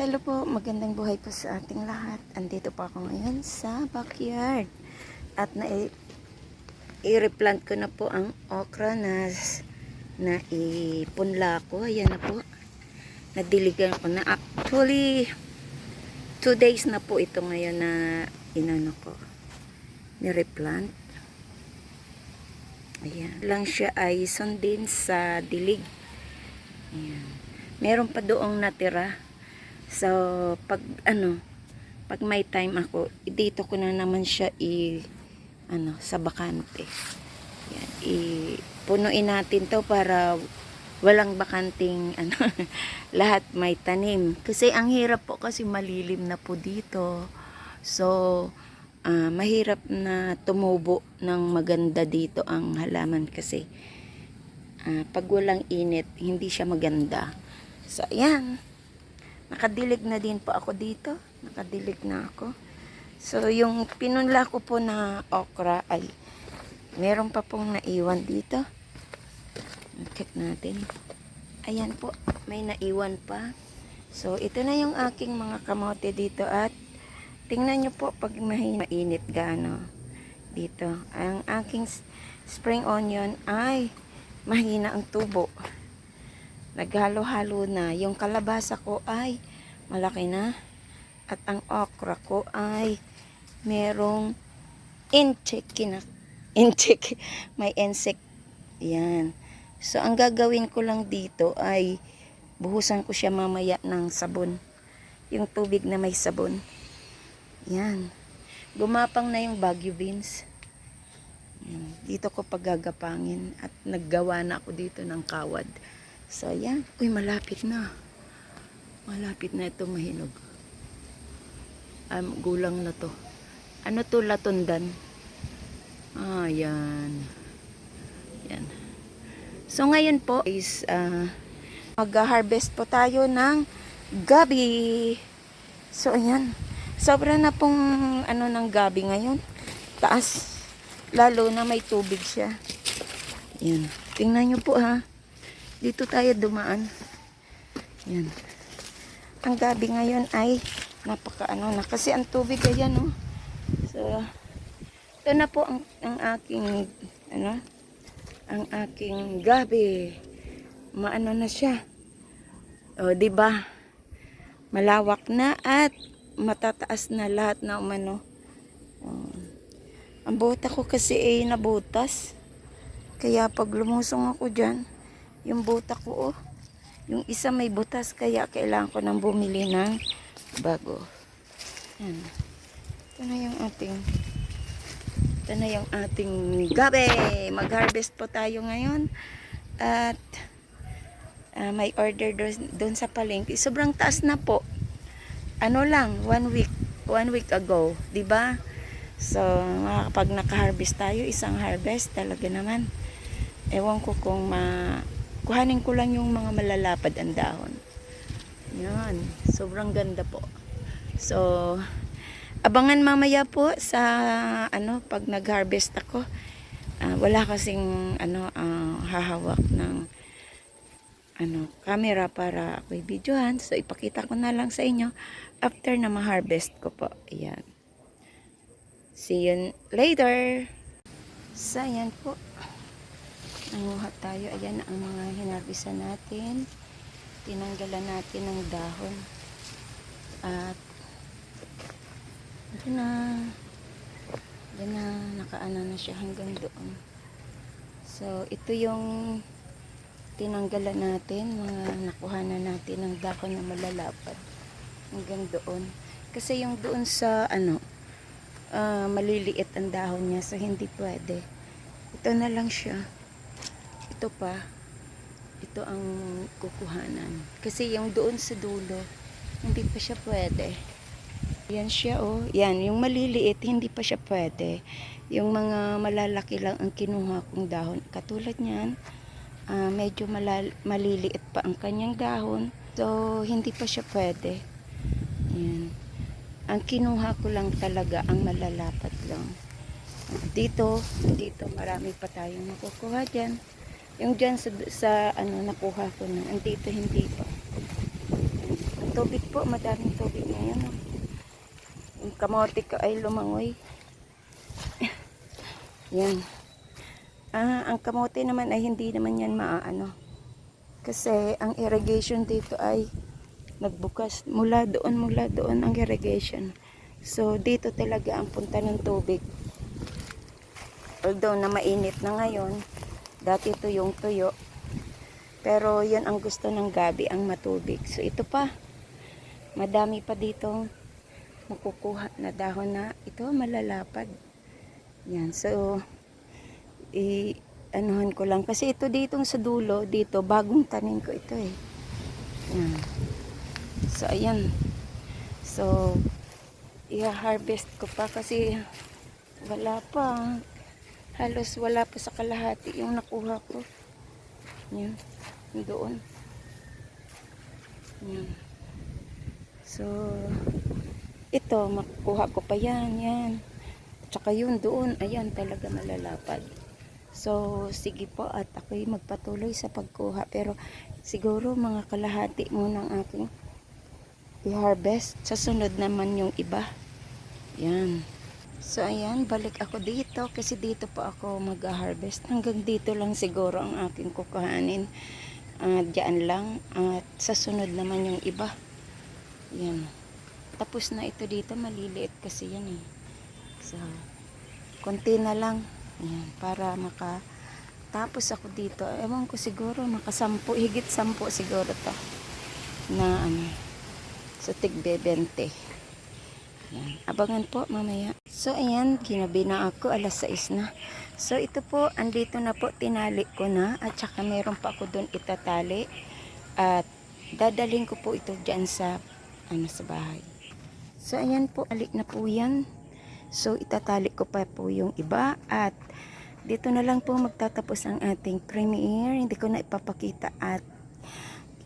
Hello po, magandang buhay po sa ating lahat. Andito po ako ngayon sa backyard. At na i-replant ko na po ang okra na na ipunla ko. Ayan na po. Nadiligan ko na. Actually, two days na po ito ngayon na inano ko. Ni-replant. Ayan. Lang siya ay sundin sa dilig. Ayan. Meron pa doong natira. So, pag ano, pag may time ako, dito ko na naman siya i ano, sa bakante. Yan, i punuin natin 'to para walang bakanting ano, lahat may tanim. Kasi ang hirap po kasi malilim na po dito. So, ah, mahirap na tumubo ng maganda dito ang halaman kasi ah, pag walang init, hindi siya maganda. So, ayan. Nakadilig na din po ako dito. Nakadilig na ako. So, yung pinunla ko po na okra ay meron pa pong naiwan dito. Check natin. Ayan po, may naiwan pa. So, ito na yung aking mga kamote dito at tingnan nyo po pag mainit gaano dito. Ang aking spring onion ay mahina ang tubo naghalo-halo na. Yung kalabasa ko ay malaki na. At ang okra ko ay merong insect kinak insect may insect yan so ang gagawin ko lang dito ay buhusan ko siya mamaya ng sabon yung tubig na may sabon yan gumapang na yung bagyo beans dito ko paggagapangin at naggawa na ako dito ng kawad So, yan. Uy, malapit na. Malapit na ito mahinog. Um, gulang na to. Ano to, latundan? Ah, yan. Yan. So, ngayon po is uh, mag-harvest po tayo ng gabi. So, ayan. Sobra na pong ano ng gabi ngayon. Taas. Lalo na may tubig siya. Yan. Tingnan nyo po ha. Dito tayo dumaan. Yan. Ang gabi ngayon ay napaka ano na. Kasi ang tubig ayan oh. So, ito na po ang, ang aking ano ang aking gabi. Maano na siya. O, di ba? Malawak na at matataas na lahat na umano. O, ang bota ko kasi ay nabutas. Kaya pag lumusong ako dyan, yung buta ko oh. Yung isa may butas kaya kailangan ko nang bumili ng bago. Yan. Ito na yung ating ito na yung ating gabi. Mag-harvest po tayo ngayon. At ah, may order doon sa palengke. Sobrang taas na po. Ano lang, one week, one week ago, 'di ba? So, kapag naka-harvest tayo, isang harvest talaga naman. Ewan ko kung ma kuhanin ko lang yung mga malalapad ang dahon. Yan. Sobrang ganda po. So, abangan mamaya po sa ano pag nag-harvest ako. Ah, wala kasing ano ah, hahawak ng ano camera para ako'y videohan. So, ipakita ko na lang sa inyo after na ma-harvest ko po. Ayan. See you later. So, ayan po nanguha tayo ayan ang mga hinarbisa natin tinanggalan natin ng dahon at ito na yan na nakaano na siya hanggang doon so ito yung tinanggalan natin mga nakuha na natin ng dahon na malalapad. Hanggang doon. Kasi yung doon sa ano ah, maliliit ang dahon niya so hindi pwede. Ito na lang siya. Ito pa. Ito ang kukuhanan. Kasi yung doon sa dulo hindi pa siya pwede. Yan siya oh. Yan yung maliliit hindi pa siya pwede. Yung mga malalaki lang ang kinuha kong dahon. Katulad niyan ah, medyo malal- maliliit pa ang kanyang dahon so hindi pa siya pwede yan ang kinuha ko lang talaga ang malalapat lang Dito, dito marami pa tayong makukuha dyan. Yung dyan sa, sa ano, nakuha ko na. Andito hindi pa. Ang tubig po, madaming tubig ngayon. Oh. Yung kamote ko ay lumangoy. yan. Ah, ang kamote naman ay hindi naman yan maaano. Kasi ang irrigation dito ay nagbukas mula doon mula doon ang irrigation. So dito talaga ang punta ng tubig. Although na mainit na ngayon, dati ito yung tuyo. Pero yun ang gusto ng gabi, ang matubig. So ito pa, madami pa dito makukuha na dahon na ito malalapad. Yan, so i anuhan ko lang kasi ito ditong sa dulo dito bagong tanim ko ito eh. Yan. So ayan. So i-harvest ko pa kasi wala pa. Halos wala pa sa kalahati yung nakuha ko. Yan. Doon. Yan. So, ito, makukuha ko pa yan. Yan. Tsaka yun doon. Ayan, talaga malalapad. So, sige po at ako'y magpatuloy sa pagkuha. Pero, siguro mga kalahati muna ang aking i-harvest. Sa sunod naman yung iba. Yan. So, ayan, balik ako dito kasi dito po ako mag-harvest. Hanggang dito lang siguro ang aking kukuhanin. At diyan lang. At sa sunod naman yung iba. Yan. Tapos na ito dito, maliliit kasi yan eh. So, konti na lang. Yan, para maka tapos ako dito. Ewan ko siguro, makasampu, higit sampu siguro to. Na ano, sa tigbe 20. Yan. Abangan po mamaya. So, ayan, ginabi na ako. Alas 6 na. So, ito po, andito na po, tinali ko na. At saka meron pa ako doon itatali. At dadaling ko po ito dyan sa, ano, sa bahay. So, ayan po, alik na po yan. So, itatali ko pa po yung iba. At dito na lang po magtatapos ang ating premiere. Hindi ko na ipapakita at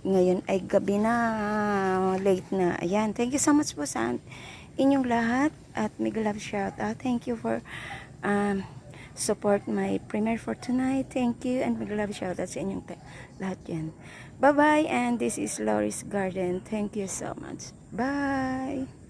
ngayon ay gabi na, late na. Ayan, thank you so much po sa inyong lahat at big love shout out. Thank you for um, support my premiere for tonight. Thank you and big love shout out sa inyong lahat yan. Bye-bye and this is Loris Garden. Thank you so much. Bye!